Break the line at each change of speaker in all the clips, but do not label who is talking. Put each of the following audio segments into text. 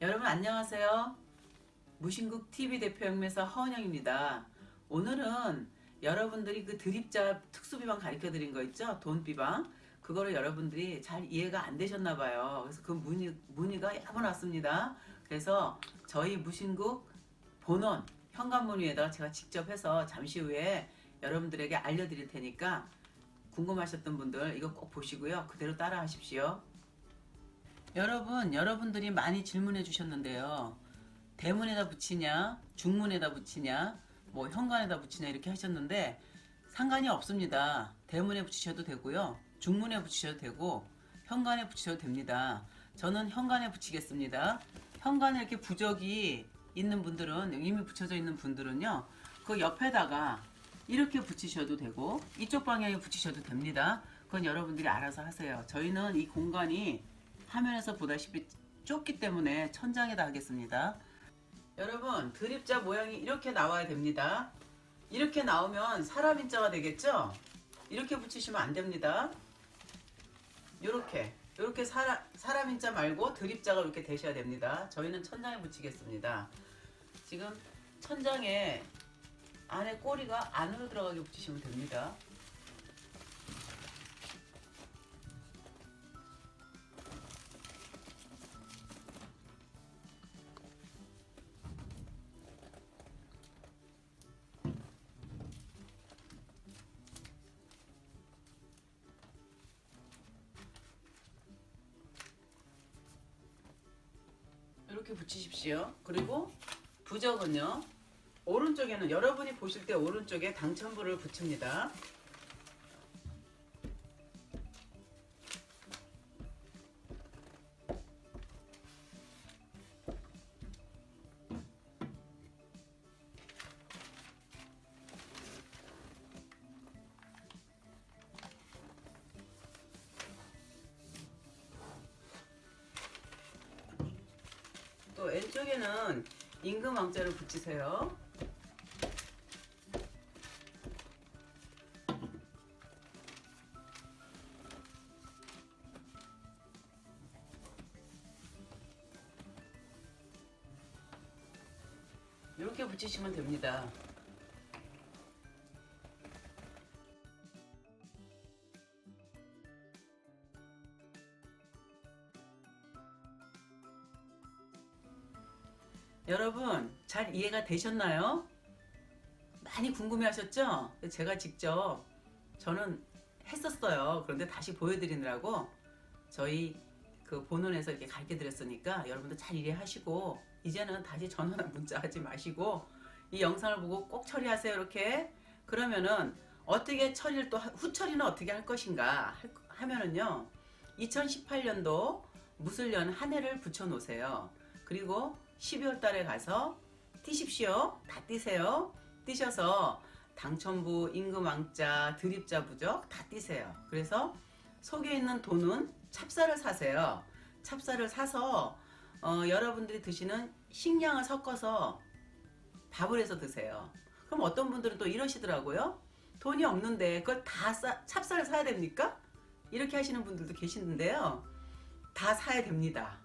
여러분 안녕하세요. 무신국 TV 대표 영매사 허은영입니다. 오늘은 여러분들이 그 드립자 특수비방 가르쳐 드린 거 있죠? 돈비방. 그거를 여러분들이 잘 이해가 안 되셨나 봐요. 그래서 그 문의, 문의가 여러 번 왔습니다. 그래서 저희 무신국 본원 현관문의에다가 제가 직접 해서 잠시 후에 여러분들에게 알려드릴 테니까 궁금하셨던 분들 이거 꼭 보시고요. 그대로 따라 하십시오. 여러분, 여러분들이 많이 질문해 주셨는데요. 대문에다 붙이냐, 중문에다 붙이냐, 뭐 현관에다 붙이냐 이렇게 하셨는데 상관이 없습니다. 대문에 붙이셔도 되고요. 중문에 붙이셔도 되고 현관에 붙이셔도 됩니다. 저는 현관에 붙이겠습니다. 현관에 이렇게 부적이 있는 분들은 이미 붙여져 있는 분들은요. 그 옆에다가 이렇게 붙이셔도 되고 이쪽 방향에 붙이셔도 됩니다. 그건 여러분들이 알아서 하세요. 저희는 이 공간이 화면에서 보다시피 좁기 때문에 천장에다 하겠습니다. 여러분 드립자 모양이 이렇게 나와야 됩니다. 이렇게 나오면 사람 인자가 되겠죠? 이렇게 붙이시면 안 됩니다. 이렇게 이렇게 사람 사람 인자 말고 드립자가 이렇게 되셔야 됩니다. 저희는 천장에 붙이겠습니다. 지금 천장에 안에 꼬리가 안으로 들어가게 붙이시면 됩니다. 이렇게 붙이십시오. 그리고 부적은요. 오른쪽에는 여러분이 보실 때 오른쪽에 당첨부를 붙입니다. 또 왼쪽에는 임금 왕자를 붙이세요. 이렇게 붙이시면 됩니다. 여러분 잘 이해가 되셨나요? 많이 궁금해 하셨죠? 제가 직접 저는 했었어요. 그런데 다시 보여드리느라고 저희 그 본원에서 이렇게 가르쳐 드렸으니까 여러분들 잘 이해하시고 이제는 다시 전화나 문자 하지 마시고 이 영상을 보고 꼭 처리하세요. 이렇게 그러면은 어떻게 처리를 또 하- 후처리는 어떻게 할 것인가 할- 하면은요 2018년도 무술년 한 해를 붙여 놓으세요. 그리고 12월 달에 가서 뛰십시오. 다 뛰세요. 뛰셔서 당첨부, 임금왕자, 드립자 부적 다 뛰세요. 그래서 속에 있는 돈은 찹쌀을 사세요. 찹쌀을 사서 어, 여러분들이 드시는 식량을 섞어서 밥을 해서 드세요. 그럼 어떤 분들은 또 이러시더라고요. 돈이 없는데 그걸 다 싸, 찹쌀을 사야 됩니까? 이렇게 하시는 분들도 계시는데요. 다 사야 됩니다.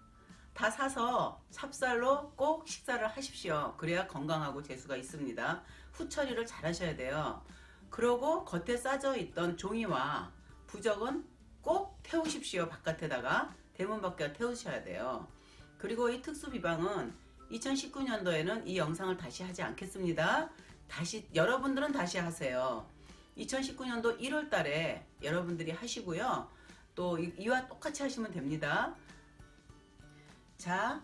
다 사서 찹쌀로 꼭 식사를 하십시오. 그래야 건강하고 재수가 있습니다. 후처리를 잘 하셔야 돼요. 그러고 겉에 싸져 있던 종이와 부적은 꼭 태우십시오. 바깥에다가 대문 밖에 태우셔야 돼요. 그리고 이 특수 비방은 2019년도에는 이 영상을 다시 하지 않겠습니다. 다시 여러분들은 다시 하세요. 2019년도 1월 달에 여러분들이 하시고요. 또 이- 이와 똑같이 하시면 됩니다. 자,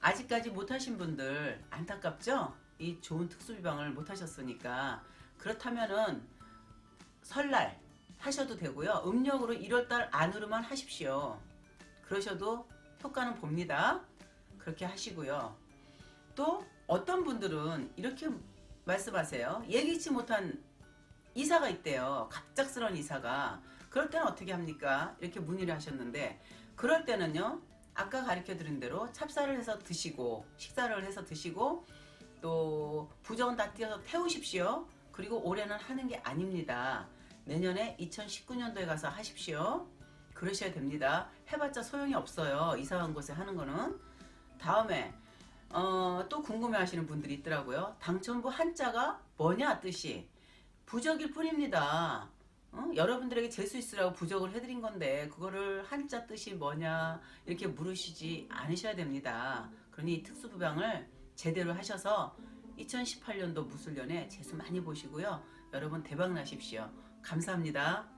아직까지 못하신 분들 안타깝죠? 이 좋은 특수비방을 못하셨으니까 그렇다면은 설날 하셔도 되고요. 음력으로 1월달 안으로만 하십시오. 그러셔도 효과는 봅니다. 그렇게 하시고요. 또 어떤 분들은 이렇게 말씀하세요. 예기치 못한 이사가 있대요. 갑작스러운 이사가. 그럴 때는 어떻게 합니까? 이렇게 문의를 하셨는데, 그럴 때는요, 아까 가르쳐 드린 대로 찹쌀을 해서 드시고, 식사를 해서 드시고, 또 부정은 다 띄어서 태우십시오. 그리고 올해는 하는 게 아닙니다. 내년에 2019년도에 가서 하십시오. 그러셔야 됩니다. 해봤자 소용이 없어요. 이상한 곳에 하는 거는. 다음에 어, 또 궁금해 하시는 분들이 있더라고요. 당첨부 한자가 뭐냐 뜻이 부적일 뿐입니다. 어? 여러분들에게 재수 있으라고 부적을 해드린 건데 그거를 한자 뜻이 뭐냐 이렇게 물으시지 않으셔야 됩니다. 그러니 이 특수부방을 제대로 하셔서 2018년도 무술년에 재수 많이 보시고요. 여러분 대박 나십시오. 감사합니다.